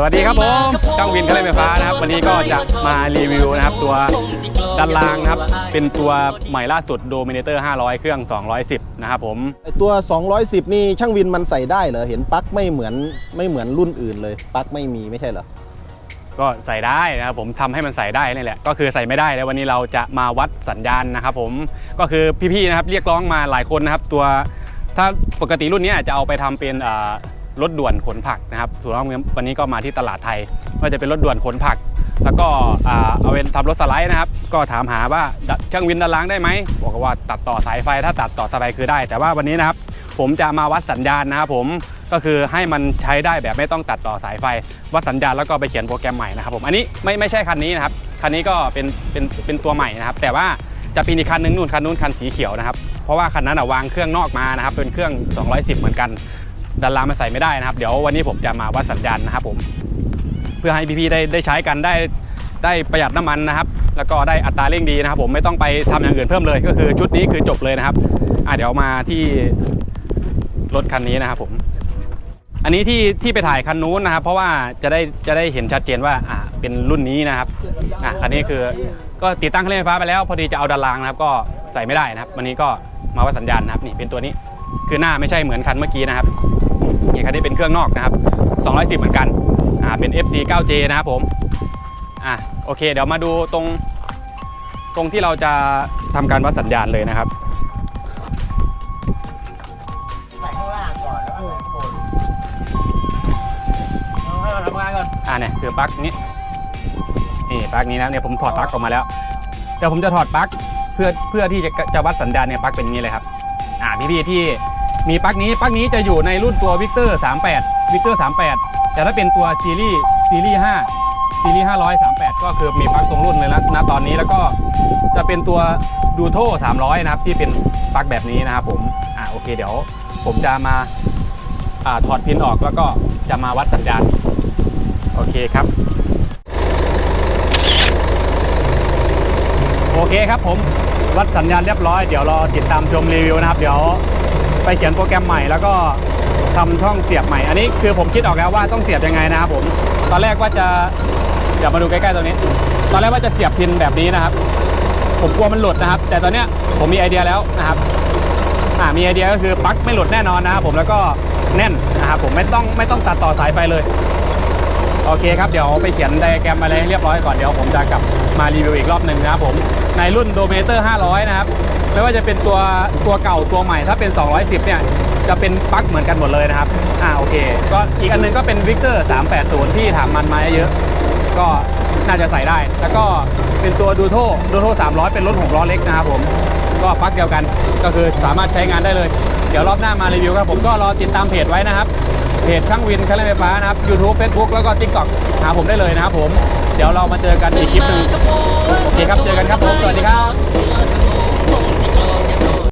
สวัสดีครับผมช่างวินเครื่องเล่นไฟฟ้านะครับ วันนี้ก็จะมารีวิวนะครับ ตัวด้านล่างนะครับ เป็นตัวใหม่ล่าสุด Dominator 500 เครื่อง 210 นะครับผมไอตัว 210 นี่ช่างวินมันใส่ได้เหรอ เห็นปลั๊กไม่เหมือนไม่เหมือนรุ่นอื่นเลยปลั๊กไม่มีไม่ใช่เหรอ ก็ใส่ได้นะครับผมทำให้มันใส่ได้นี่แหละ ก็คือใส่ไม่ได้แล้ววันนี้เราจะมาวัดสัญญาณนะครับผมก็คือพี่ๆนะครับเรียกร้องมาหลายคนนะครับตัวถ้าปกติรุ่นนี้จะเอาไปทำเป็นอ่า รถด่วนขนผักนะครับส่วนวันนี้ก็มาที่ตลาดไทยว่าจะเป็นรถด่วนขนผัก แล้วก็เอาเป็นทำรถสไลด์นะครับ ก็ถามหาว่าช่างวินด้านล่างได้ไหมบอกว่าตัดต่อสายไฟถ้าตัดต่อสายไฟคือได้ แต่ว่าวันนี้นะครับผมจะมาวัดสัญญาณนะครับผมก็คือให้มันใช้ได้แบบไม่ต้องตัดต่อสายไฟ วัดสัญญาณแล้วก็ไปเขียนโปรแกรมใหม่นะครับผมอันนี้ไม่ไม่ใช่คันนี้นะครับคันนี้ก็เป็นเป็นเป็นตัวใหม่นะครับ แต่ว่าจะเป็นอีกคันนึงนู่นคันนู้นคันสีเขียวนะครับเพราะว่าคันนั้นอะวางเครื่องนอกมานะครับเป็นเครื่อง 210 เหมือนกัน ด้านลามันใส่ไม่ได้นะครับ เดี๋ยววันนี้ผมจะมาวัดสัญญาณนะครับผมเพื่อให้พี่ๆได้ได้ใช้กันได้ได้ประหยัดน้ำมันนะครับ แล้วก็ได้อัตราเร่งดีนะครับผมไม่ต้องไปทำอย่างอื่นเพิ่มเลย ก็คือชุดนี้คือจบเลยนะครับอะเดี๋ยวมาที่รถคันนี้นะครับผมอันนี้ที่ที่ไปถ่ายคันนู้นนะครับ เพราะว่าจะได้จะได้เห็นชัดเจนว่าอ่าเป็นรุ่นนี้นะครับอะคันนี้คือก็ติดตั้งเครื่องไฟฟ้าไปแล้ว พอดีจะเอาด้านลางนะครับ ก็ใส่ไม่ได้นะครับ วันนี้ก็มาวัดสัญญาณนะครับนี่เป็นตัวนี้คือหน้าไม่ใช่เหมือนคันเมื่อกี้นะครับ นี่คันนี้เป็นเครื่องนอกนะครับ 210 เหมือนกันอ่าเป็น FC 9J นะครับผมอะโอเค เดี๋ยวมาดูตรงตรงที่เราจะทำการวัดสัญญาณเลยนะครับใส่ข้างล่างก่อนแล้วก็ข้างบนให้เราทำงานก่อนอ่าเนี่ยคือปลั๊กนี้นี่ปลั๊กนี้นะเนี่ยผมถอดปลั๊กออกมาแล้วเดี๋ยวผมจะถอดปลั๊กเพื่อเพื่อที่จะจะวัดสัญญาณเนี่ยปลั๊กเป็นอย่างนี้เลยครับ อ่าพี่ๆที่ มีปลั๊กนี้ปลั๊กนี้จะอยู่ในรุ่นตัววิกเตอร์38วิกเตอร์38 แต่ถ้าเป็นตัวซีรีส์ซีรีส์5ซีรีส์500 38 ก็คือมีปลั๊กตรงรุ่นเลยนะณตอนนี้แล้วก็จะเป็นตัวดูโท300 นะครับ ที่เป็นปลั๊กแบบนี้นะครับผมอ่าโอเคเดี๋ยวผมจะมาอ่าถอดพินออกแล้วก็จะมาวัดสัญญาณโอเคครับโอเคครับผมวัดสัญญาณเรียบร้อยเดี๋ยวรอติดตามชมรีวิวนะครับ เดี๋ยว ไปเขียนโปรแกรมใหม่แล้วก็ทำช่องเสียบใหม่ อันนี้คือผมคิดออกแล้วว่าต้องเสียบยังไงนะครับผม ตอนแรกว่าจะเดี๋ยวมาดูใกล้ๆตรงนี้ ตอนแรกว่าจะเสียบพินแบบนี้นะครับ ผมกลัวมันหลุดนะครับ แต่ตอนเนี้ยผมมีไอเดียแล้วนะครับ อ่ามีไอเดียก็คือปลั๊กไม่หลุดแน่นอนนะครับผมแล้วก็แน่นนะครับผมไม่ต้องไม่ต้องตัดต่อสายไฟเลย โอเคครับเดี๋ยวไปเขียนไดอะแกรมอะไรให้เรียบร้อยก่อนเดี๋ยวผมจะกลับมารีวิวอีกรอบหนึ่งนะครับผมในรุ่น Dominator 500 นะครับ ไม่ว่าจะเป็นตัวตัวเก่าตัวใหม่ถ้าเป็น 210 เนี่ย จะเป็นปลั๊กเหมือนกันหมดเลยนะครับ อ่าโอเค ก็อีกอันหนึงก็เป็น Victor 380 ที่ถามมันมาเยอะ ก็น่าจะใส่ได้ แล้วก็เป็นตัวดูโทดูโท300 เป็นรถ6ล้อเล็กนะครับผม ก็ปลั๊กเดียวกัน ก็คือสามารถใช้งานได้เลย เดี๋ยวรอบหน้ามารีวิวครับผมก็รอติดตามเพจไว้นะครับ เพจช่างวินเครื่องเล่นไฟฟ้านะครับ YouTube Facebook แล้วก็ TikTok หาผมได้เลยนะครับผม เดี๋ยวเรามาเจอกันอีกคลิปหนึ่งโอเคครับ เจอกันครับผม สวัสดีครับ